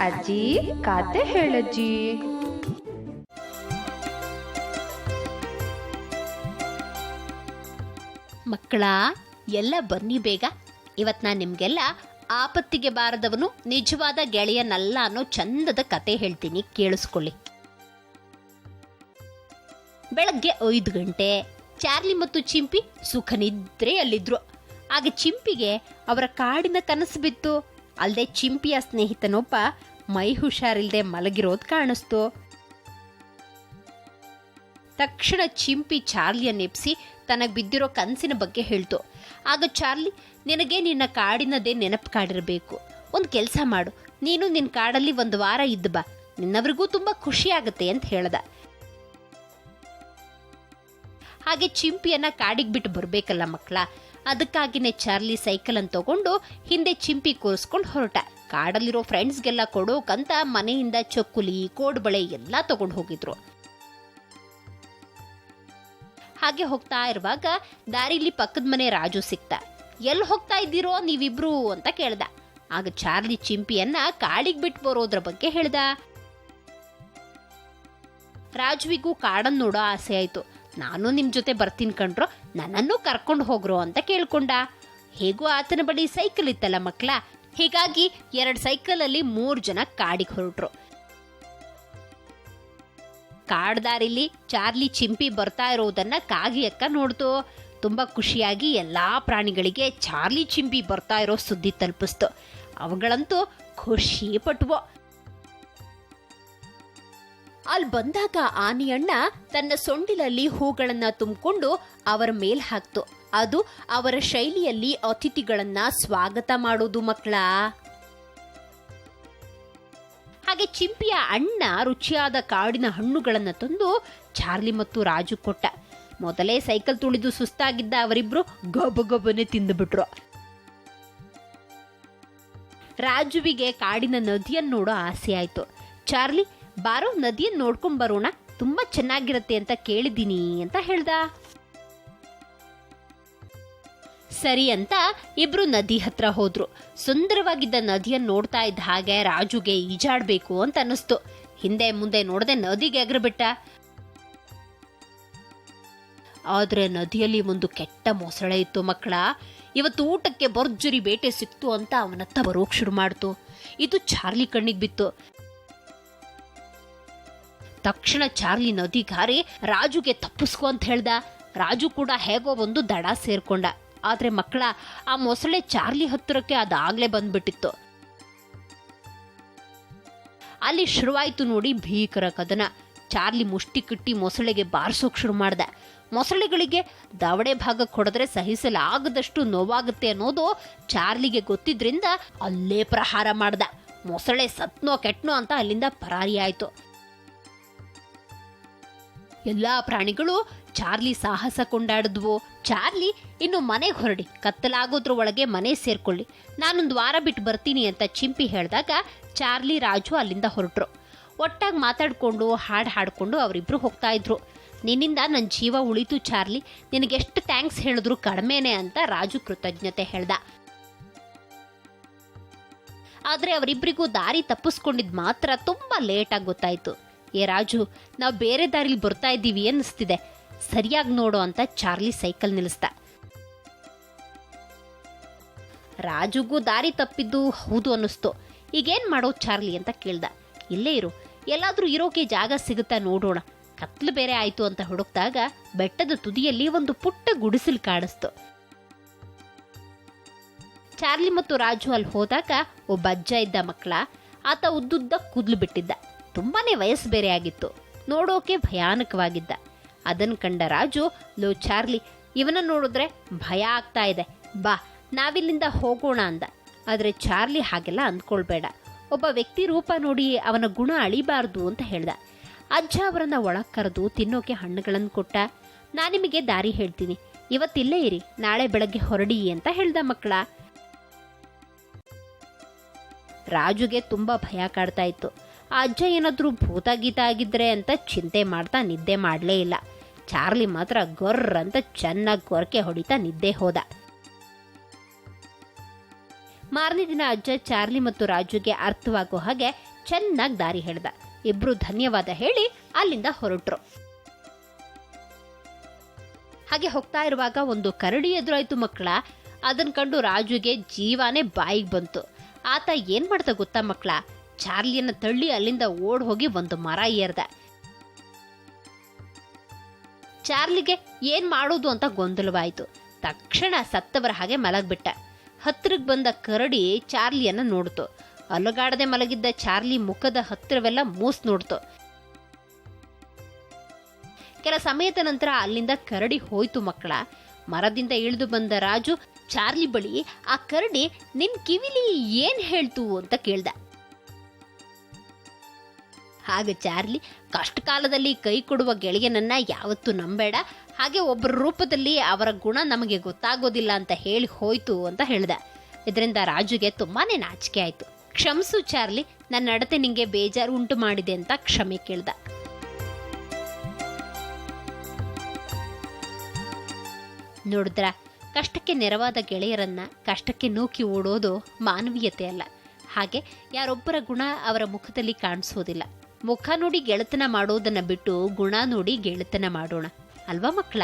ಅಜ್ಜಿ ಕತೆ ಹೇಳಜ್ಜಿ. ಮಕ್ಕಳ ಎಲ್ಲ ಬನ್ನಿ ಬೇಗ. ಇವತ್ತು ನಾನು ನಿಮಗೆಲ್ಲ ಆಪತ್ತಿಗೆ ಬಾರದವನು ನಿಜವಾದ ಗೆಳೆಯನಲ್ಲ ಅನ್ನೋ ಚಂದದ ಕತೆ ಹೇಳ್ತೀನಿ ಕೇಳಿಸ್ಕೊಳ್ಳಿ. ಬೆಳಗ್ಗೆ ಐದು ಗಂಟೆ, ಚಾರ್ಲಿ ಮತ್ತು ಚಿಂಪಿ ಸುಖ ನಿದ್ರೆಯಲ್ಲಿದ್ರು ಆಗ ಚಿಂಪಿಗೆ ಅವರ ಕಾಡಿನ ಕನಸು ಬಿತ್ತು. ಅಲ್ಲದೆ ಚಿಂಪಿಯ ಸ್ನೇಹಿತನೊಬ್ಬ ಮೈ ಹುಷಾರಿಲ್ಲದೆ ಮಲಗಿರೋದು ಕಾಣಿಸ್ತು. ತಕ್ಷಣ ಚಿಂಪಿ ಚಾರ್ಲಿಯನ್ನು ನೆಪ್ಸಿ ತನಗೆ ಬಿದ್ದಿರೋ ಕನಸಿನ ಬಗ್ಗೆ ಹೇಳ್ತು. ಆಗ ಚಾರ್ಲಿ, ನಿನಗೆ ನಿನ್ನ ಕಾಡಿನದೇ ನೆನಪು ಕಾಡಿರಬೇಕು ಒಂದು ಕೆಲಸ ಮಾಡು. ನೀನು ನಿನ್ನ ಕಾಡಲ್ಲಿ ಒಂದು ವಾರ ಇದ್ದು ಬಾ. ನಿನ್ನವರಿಗೂ ತುಂಬ ಖುಷಿಯಾಗುತ್ತೆ ಅಂತ ಹೇಳ್ದ. ಹಾಗೆ ಚಿಂಪಿಯನ್ನ ಕಾಡಿಗೆ ಬಿಟ್ಟು ಬರಬೇಕಲ್ಲ ಮಕ್ಕಳ ಅದಕ್ಕಾಗಿನೇ ಚಾರ್ಲಿ ಸೈಕಲ್ ಅನ್ನು ತಗೊಂಡು ಹಿಂದೆ ಚಿಂಪಿ ಕೂರಿಸ್ಕೊಂಡು ಹೊರಟ. ಕಾಡಲ್ಲಿರೋ ಫ್ರೆಂಡ್ಸ್ಗೆಲ್ಲ ಕೊಡೋಕಂತ ಮನೆಯಿಂದ ಚಕ್ಕುಲಿ, ಕೋಡ್ಬಳೆ ಎಲ್ಲ ತಗೊಂಡು ಹೋಗಿದ್ರು. ಹಾಗೆ ಹೋಗ್ತಾ ಇರುವಾಗ ದಾರಿಲಿ ಪಕ್ಕದ ಮನೆ ರಾಜು ಸಿಕ್ತ. ಎಲ್ಲಿ ಹೋಗ್ತಾ ಇದ್ದೀರೋ ನೀವಿಬ್ರು? ಅಂತ ಕೇಳ್ದ. ಆಗ ಚಾರ್ಲಿ ಚಿಂಪಿಯನ್ನ ಕಾಡಿಗೆ ಬಿಟ್ಟು ಬರೋದ್ರ ಬಗ್ಗೆ ಹೇಳ್ದ. ರಾಜುವಿಗೂ ಕಾಡನ್ನು ನೋಡೋ ಆಸೆ ಆಯ್ತು. ನಾನು ನಿಮ್ಮ ಜೊತೆ ಬರ್ತೀನಿ ಕಂಡ್ರು ನನ್ನನ್ನು ಕರ್ಕೊಂಡು ಹೋಗ್ರು ಅಂತ ಕೇಳ್ಕೊಂಡ. ಹೇಗೂ ಆತನ ಬಳಿ ಸೈಕಲ್ ಇತ್ತಲ್ಲ ಮಕ್ಕಳ ಹೀಗಾಗಿ ಎರಡು ಸೈಕಲಲ್ಲಿ ಮೂರು ಜನ ಕಾಡಿಗೆ ಹೊರಟ್ರು. ಕಾಡ್ದಾರಿಲಿ ಚಾರ್ಲಿ ಚಿಂಪಿ ಬರ್ತಾ ಇರೋದನ್ನ ಕಾಗಿ ಅಕ್ಕ ನೋಡ್ತು. ತುಂಬಾ ಖುಷಿಯಾಗಿ ಎಲ್ಲಾ ಪ್ರಾಣಿಗಳಿಗೆ ಚಾರ್ಲಿ ಚಿಂಪಿ ಬರ್ತಾ ಇರೋ ಸುದ್ದಿ ತಲುಪಿಸ್ತು. ಅವುಗಳಂತೂ ಖುಷಿ ಪಟ್ವು. ಅಲ್ಲಿ ಬಂದಾಗ ಆನೆಯಣ್ಣ ತನ್ನ ಸೊಂಡಿಲಲ್ಲಿ ಹೂಗಳನ್ನ ತುಂಬಿಕೊಂಡು ಅವರ ಮೇಲ್ ಹಾಕ್ತು. ಅದು ಅವರ ಶೈಲಿಯಲ್ಲಿ ಅತಿಥಿಗಳನ್ನ ಸ್ವಾಗತ ಮಾಡೋದು ಮಕ್ಕಳ ಹಾಗೆ ಚಿಂಪಿಯ ಅಣ್ಣ ರುಚಿಯಾದ ಕಾಡಿನ ಹಣ್ಣುಗಳನ್ನು ತಂದು ಚಾರ್ಲಿ ಮತ್ತು ರಾಜು ಕೊಟ್ಟ. ಮೊದಲೇ ಸೈಕಲ್ ತುಳಿದು ಸುಸ್ತಾಗಿದ್ದ ಅವರಿಬ್ರು ಗೊಬ ಗಬನೆ ತಿಂದುಬಿಟ್ರು. ರಾಜುವಿಗೆ ಕಾಡಿನ ನದಿಯನ್ನು ನೋಡೋ ಆಸೆ ಆಯಿತು. ಚಾರ್ಲಿ ಬಾರೋ ನದಿಯನ್ನು ನೋಡ್ಕೊಂಡ್ ಬರೋಣ. ತುಂಬಾ ಚೆನ್ನಾಗಿರತ್ತೆ ಅಂತ ಕೇಳಿದ್ದೀನಿ ಅಂತ ಹೇಳ್ದ. ಸರಿ ಅಂತ ಇಬ್ರು ನದಿ ಹತ್ರ ಹೋದ್ರು. ಸುಂದರವಾಗಿದ್ದ ನದಿಯನ್ನು ನೋಡ್ತಾ ಇದ್ದ ಹಾಗೆ ರಾಜುಗೆ ಈಜಾಡ್ಬೇಕು ಅಂತ ಅನ್ನಿಸ್ತು. ಹಿಂದೆ ಮುಂದೆ ನೋಡದೆ ನದಿಗೆ ಎಗರ್ಬಿಟ್ಟ. ಆದ್ರೆ ನದಿಯಲ್ಲಿ ಒಂದು ಕೆಟ್ಟ ಮೊಸಳೆ ಇತ್ತು ಮಕ್ಕಳ. ಇವತ್ತು ಊಟಕ್ಕೆ ಭರ್ಜರಿ ಬೇಟೆ ಸಿಕ್ತು ಅಂತ ಅವನತ್ತ ಬರೋಕ್ ಶುರು ಮಾಡ್ತು. ಇದು ಚಾರ್ಲಿ ಕಣ್ಣಿಗೆ ಬಿತ್ತು. ತಕ್ಷಣ ಚಾರ್ಲಿ ನದಿಗಾರಿ ರಾಜುಗೆ ತಪ್ಪಿಸ್ಕೊ ಅಂತ ಹೇಳ್ದ. ರಾಜು ಕೂಡ ಹೇಗೋ ಒಂದು ದಡ ಸೇರ್ಕೊಂಡ. ಆದ್ರೆ ಮಕ್ಕಳ, ಆ ಮೊಸಳೆ ಚಾರ್ಲಿ ಹತ್ತಿರಕ್ಕೆ ಅದಾಗ್ಲೇ ಬಂದ್ಬಿಟ್ಟಿತ್ತು. ಅಲ್ಲಿ ಶುರುವಾಯ್ತು ನೋಡಿ ಭೀಕರ ಕದನ. ಚಾರ್ಲಿ ಮುಷ್ಟಿ ಕಿಟ್ಟಿ ಮೊಸಳೆಗೆ ಬಾರಿಸೋಕ್ ಶುರು ಮಾಡ್ದ. ಮೊಸಳೆಗಳಿಗೆ ದವಡೆ ಭಾಗ ಕೊಡದ್ರೆ ಸಹಿಸಲಾಗದಷ್ಟು ನೋವಾಗುತ್ತೆ ಅನ್ನೋದು ಚಾರ್ಲಿಗೆ ಗೊತ್ತಿದ್ರಿಂದ ಅಲ್ಲೇ ಪ್ರಹಾರ ಮಾಡ್ದ. ಮೊಸಳೆ ಸತ್ನೋ ಕೆಟ್ನೋ ಅಂತ ಅಲ್ಲಿಂದ ಪರಾರಿ ಆಯ್ತು ಎಲ್ಲಾ ಪ್ರಾಣಿಗಳು ಚಾರ್ಲಿ ಸಾಹಸ ಕೊಂಡಾಡಿದ್ವು. ಚಾರ್ಲಿ, ಇನ್ನು ಮನೆಗೆ ಹೊರಡಿ. ಕತ್ತಲಾಗೋದ್ರ ಒಳಗೆ ಮನೆ ಸೇರ್ಕೊಳ್ಳಿ. ನಾನೊಂದು ವಾರ ಬಿಟ್ಟು ಬರ್ತೀನಿ ಅಂತ ಚಿಂಪಿ ಹೇಳಿದಾಗ ಚಾರ್ಲಿ ರಾಜು ಅಲ್ಲಿಂದ ಹೊರಟ್ರು. ಒಟ್ಟಾಗಿ ಮಾತಾಡಿಕೊಂಡು, ಹಾಡು ಹಾಡಿಕೊಂಡು ಅವರಿಬ್ರು ಹೋಗ್ತಾ ಇದ್ರು. ನಿನ್ನಿಂದ ನನ್ನ ಜೀವ ಉಳಿತು ಚಾರ್ಲಿ. ನಿನಗೆಷ್ಟು ಥ್ಯಾಂಕ್ಸ್ ಹೇಳಿದ್ರು ಕಡಿಮೆನೆ ಅಂತ ರಾಜು ಕೃತಜ್ಞತೆ ಹೇಳ್ದ. ಆದರೆ ಅವರಿಬ್ಬರಿಗೂ ದಾರಿ ತಪ್ಪಿಸ್ಕೊಂಡಿದ್ದು ಮಾತ್ರ ತುಂಬ ಲೇಟಾಗಿ ಗೊತ್ತಾಯ್ತು. ಏ ರಾಜು, ನಾವು ಬೇರೆ ದಾರಿಲಿ ಬರ್ತಾ ಇದ್ದೀವಿ ಅನ್ನಿಸ್ತಿದೆ. ಸರಿಯಾಗಿ ನೋಡು ಅಂತ ಚಾರ್ಲಿ ಸೈಕಲ್ ನಿಲ್ಲಿಸ್ದ. ರಾಜುಗೂ ದಾರಿ ತಪ್ಪಿದ್ದು ಹೌದು ಅನ್ನಿಸ್ತು. ಈಗೇನ್ ಮಾಡೋ ಚಾರ್ಲಿ ಅಂತ ಕೇಳ್ದ. ಇಲ್ಲೇ ಇರು, ಎಲ್ಲಾದ್ರೂ ಇರೋಕೆ ಜಾಗ ಸಿಗುತ್ತಾ ನೋಡೋಣ. ಕತ್ಲು ಬೇರೆ ಆಯ್ತು ಅಂತ ಹುಡುಕ್ದಾಗ ಬೆಟ್ಟದ ತುದಿಯಲ್ಲಿ ಒಂದು ಪುಟ್ಟ ಗುಡಿಸಲು ಕಾಣಿಸ್ತು. ಚಾರ್ಲಿ ಮತ್ತು ರಾಜು ಅಲ್ಲಿ ಹೋದಾಗ ಒಬ್ಬ ಅಜ್ಜ ಇದ್ದ ಮಕ್ಕಳ, ಆತ ಉದ್ದುದ್ದ ಕೂದ್ಲು ಬಿಟ್ಟಿದ್ದ. ತುಂಬಾನೇ ವಯಸ್ಸು ಬೇರೆ ಆಗಿತ್ತು ನೋಡೋಕೆ ಭಯಾನಕವಾಗಿದ್ದ. ಅದನ್ ಕಂಡ ರಾಜು, ಲೋ ಚಾರ್ಲಿ ಇವನ ನೋಡಿದ್ರೆ ಭಯ ಆಗ್ತಾ ಇದೆ. ಬಾ, ನಾವಿಲ್ಲಿಂದ ಹೋಗೋಣ ಅಂದ. ಆದರೆ ಚಾರ್ಲಿ ಹಾಗೆಲ್ಲ ಅಂದ್ಕೊಳ್ಬೇಡ. ಒಬ್ಬ ವ್ಯಕ್ತಿ ರೂಪ ನೋಡಿ ಅವನ ಗುಣ ಅಳಿಬಾರ್ದು ಅಂತ ಹೇಳ್ದ. ಅಜ್ಜ ಅವರನ್ನ ಒಳಗೆ ಕರೆದು ತಿನ್ನೋಕೆ ಹಣ್ಣುಗಳನ್ನು ಕೊಟ್ಟ. ನಾ ನಿಮಗೆ ದಾರಿ ಹೇಳ್ತೀನಿ. ಇವತ್ತಿಲ್ಲೇ ಇರಿ, ನಾಳೆ ಬೆಳಗ್ಗೆ ಹೊರಡಿ ಅಂತ ಹೇಳ್ದ ಮಕ್ಕಳ. ರಾಜುಗೆ ತುಂಬಾ ಭಯ ಕಾಡ್ತಾ ಇತ್ತು. ಅಜ್ಜ ಏನಾದರೂ ಭೂತ ಗೀತ ಆಗಿದ್ರೆ ಅಂತ ಚಿಂತೆ ಮಾಡ್ತಾ ನಿದ್ದೆ ಮಾಡಲೇ ಇಲ್ಲ. ಚಾರ್ಲಿ ಮಾತ್ರ ಗೊರ್ರ್ ಅಂತ ಚೆನ್ನಾಗಿ ಗೊರಕೆ ಹೊಡಿತಾ ನಿದ್ದೆ ಹೋದ. ಮಾರನೇ ದಿನ ಅಜ್ಜ ಚಾರ್ಲಿ ಮತ್ತು ರಾಜುಗೆ ಅರ್ಥವಾಗೋ ಹಾಗೆ ಚೆನ್ನಾಗಿ ದಾರಿ ಹೇಳ್ದ. ಇಬ್ರು ಧನ್ಯವಾದ ಹೇಳಿ ಅಲ್ಲಿಂದ ಹೊರಟ್ರು. ಹಾಗೆ ಹೋಗ್ತಾ ಇರುವಾಗ ಒಂದು ಕರಡಿ ಎದುರಾಯ್ತು ಮಕ್ಕಳ. ಅದನ್ನ ಕಂಡು ರಾಜುಗೆ ಜೀವಾನೇ ಬಾಯಿಗೆ ಬಂತು. ಆತ ಏನ್ ಮಾಡ್ತಾ ಗೊತ್ತಾ ಮಕ್ಕಳ? ಚಾರ್ಲಿಯನ್ನ ತಳ್ಳಿ ಅಲ್ಲಿಂದ ಓಡ್ ಹೋಗಿ ಒಂದು ಮರ ಏರ್ದ. ಚಾರ್ಲಿಗೆ ಏನ್ ಮಾಡೋದು ಅಂತ ಗೊಂದಲವಾಯ್ತು. ತಕ್ಷಣ ಸತ್ತವರ ಹಾಗೆ ಮಲಗ್ಬಿಟ್ಟ. ಹತ್ತಿರಕ್ಕೆ ಬಂದ ಕರಡಿ ಚಾರ್ಲಿಯನ್ನ ನೋಡ್ತು. ಅಲುಗಾಡದೆ ಮಲಗಿದ್ದ ಚಾರ್ಲಿ ಮುಖದ ಹತ್ತಿರವೆಲ್ಲ ಮೂಸ್ ನೋಡ್ತು. ಕೆಲ ಸಮಯದ ನಂತರ ಅಲ್ಲಿಂದ ಕರಡಿ ಹೋಯ್ತು ಮಕ್ಕಳ. ಮರದಿಂದ ಇಳಿದು ಬಂದ ರಾಜು, ಚಾರ್ಲಿ ಬಳಿ ಆ ಕರಡಿ ನಿನ್ ಕಿವಿಲಿ ಏನ್ ಹೇಳ್ತು? ಅಂತ ಕೇಳ್ದ. ಹಾಗೆ ಚಾರ್ಲಿ ಕಷ್ಟ ಕಾಲದಲ್ಲಿ ಕೈ ಕೊಡುವ ಗೆಳೆಯನನ್ನ ಯಾವತ್ತೂ ನಂಬೇಡ. ಹಾಗೆ ಒಬ್ಬರ ರೂಪದಲ್ಲಿ ಅವರ ಗುಣ ನಮಗೆ ಗೊತ್ತಾಗೋದಿಲ್ಲ ಅಂತ ಹೇಳಿ ಹೋಯ್ತು ಅಂತ ಹೇಳ್ದ. ಇದರಿಂದ ರಾಜುಗೆ ತುಂಬಾ ನಾಚಿಕೆ ಆಯಿತು. ಕ್ಷಮಿಸು ಚಾರ್ಲಿ, ನನ್ನ ನಡತೆ ನಿಂಗೆ ಬೇಜಾರು ಉಂಟು ಮಾಡಿದೆ ಅಂತ ಕ್ಷಮೆ ಕೇಳ್ದ. ನೋಡಿದ್ರ, ಕಷ್ಟಕ್ಕೆ ನೆರವಾದ ಗೆಳೆಯರನ್ನ ಕಷ್ಟಕ್ಕೆ ನೂಕಿ ಓಡೋದು ಮಾನವೀಯತೆ ಅಲ್ಲ. ಹಾಗೆ ಯಾರೊಬ್ಬರ ಗುಣ ಅವರ ಮುಖದಲ್ಲಿ ಕಾಣಿಸೋದಿಲ್ಲ. ಮುಖ ನೋಡಿ ಗೆಳೆತನ ಮಾಡೋದನ್ನ ಬಿಟ್ಟು ಗುಣ ನೋಡಿ ಗೆಳೆತನ ಮಾಡೋಣ. ಅಲ್ವಾ ಮಕ್ಕಳ?